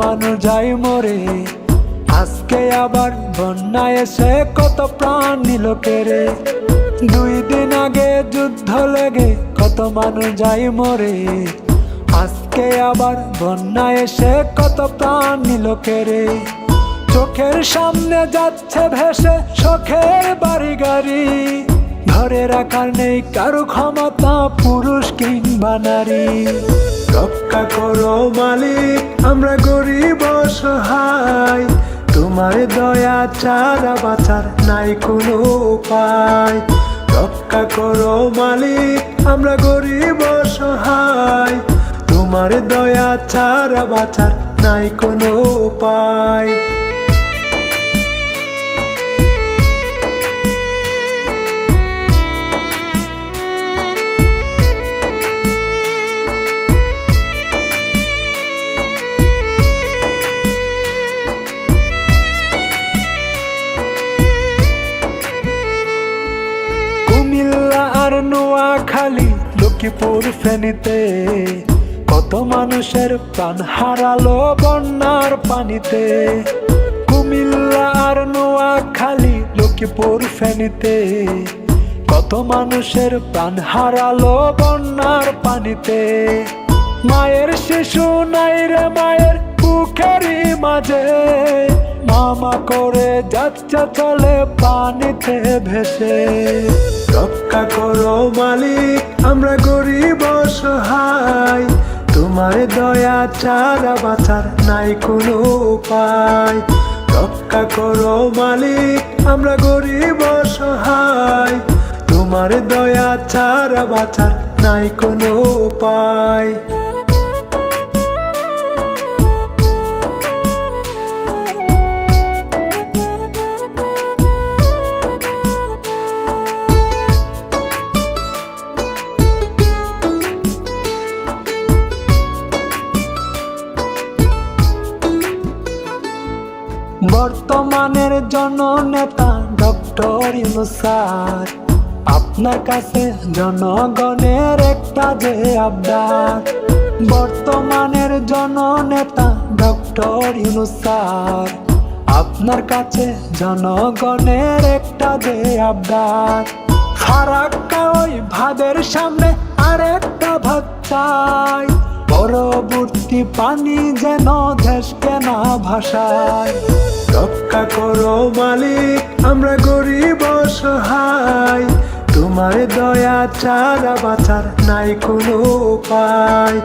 মানুষ যাই মরে। আজকে আবার বন্যায় এসে কত প্রাণ নিল কেড়ে। দুই দিন আগে যুদ্ধ লেগে কত মানুষ যাই মরে। আজকে আবার বন্যায় এসে কত প্রাণ নিল কেড়ে। চোখের সামনে যাচ্ছে ভেসে শখের বাড়ি গাড়ি ধরে রাখার নেই কারও ক্ষমতা, পুরুষ কিংবা নারী। রক্ষা করো মালিক, আমরা গরিব সহায় তোমার দয়া চারা বাঁচার নাই কোনো উপায়। রক্ষা করো মালিক, আমরা গরিব সহায় তোমার দয়া ছাড়া বাঁচার নাই কোনো উপায়। কুমিল্লা আর নোয়াখালী, লক্ষ্মীপুর ফেনীতে। কত মানুষের প্রাণ হারালো বন্যার পানিতে। কুমিল্লা আর নোয়াখালী, লক্ষ্মীপুর ফেনীতে। কত মানুষের প্রাণ হারালো বন্যার পানিতে। মায়ের শিশু নাই রে মায়ের বুকেরই মাঝে। মামা করে যাচ্ছে চলে পানিতে ভেসে। রক্ষা করো মালিক, আমরা গরিব অসহায়। তোমার দয়া ছাড়া বাঁচার নাই কোনো উপায়। রক্ষা করো মালিক, আমরা গরিব অসহায়। তোমার দয়া ছাড়া বাঁচার নাই কোনো উপায়। বর্তমানের জননেতা ডক্টর ইউনুসার আপনার কাছে জনগণের একটা যে আবদার। বর্তমানের জননেতা ডক্টর ইউনুসার আপনার কাছে জনগণের একটা যে আবদার। ফারাক্কা ওই ভাদের সামনে আরেকটা ভাত চাই পরবর্তী পানি যেন দেশকে কেনা ভাষায় রক্ষা করো মালিক, আমরা গরিব সহায় তোমার দয়া চারা বাঁচার নাই কোনো উপায়।